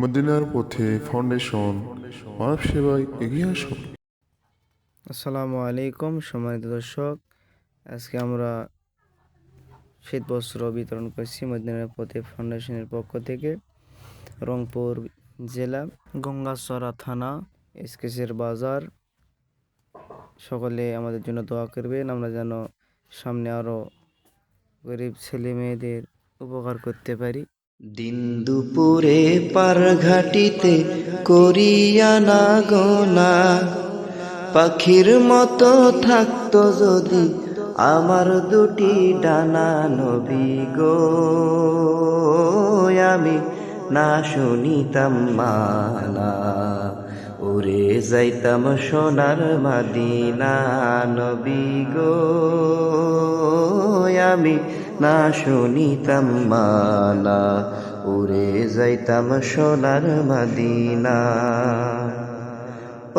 মদিনার পথে ফাউন্ডেশন মানব সেবায় এগিয়ে আসুন আসসালামু আলাইকুম, সম্মানিত দর্শক। আজকে আমরা শীত বস্ত্র বিতরণ করছি মদিনার পথে ফাউন্ডেশনের পক্ষ থেকে। রংপুর জেলা গঙ্গাচড়া থানা এসকেসের বাজার। সকলে আমাদের জন্য দোয়া করবেন, আমরা যেন সামনে আরও গরিব ছেলে মেয়েদের উপকার করতে পারি। দিন দুপুরে পারঘাটিতে করিয়া না। গোনা পাখির মতো থাকতো যদি আমার দুটি ডানা নবী গো। আমি না শুনিতাম মানা উড়ে যাইতাম সোনার মাদিনা নবী গো। আমি না শুনিতাম মানা উড়ে যাইতাম সোনার মাদিনা।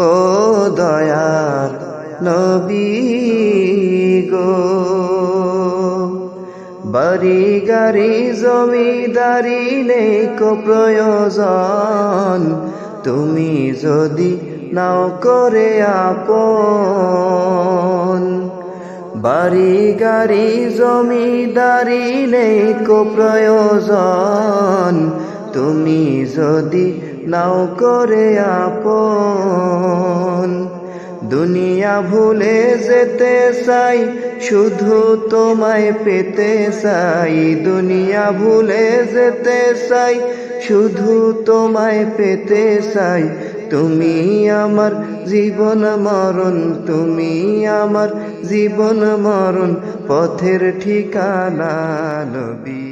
ও দয়ার নবী গো, বাড়ি গাড়ি জমিদারি নেই কো প্রয়োজন, তুমি যদি নাও করে আপন বাড়ি গাড়ি, জমিদারি নেই কো প্রয়োজন। তুমি যদি নাও করে আপন, দুনিয়া ভুলে যেতে চাই, শুধু তোমায় পেতে চাই। দুনিয়া ভুলে যেতে চাই, শুধু তোমায় পেতে চাই তুমি আমার জীবন মরণ তুমি আমার জীবন মরণ পথের ঠিকানা নবী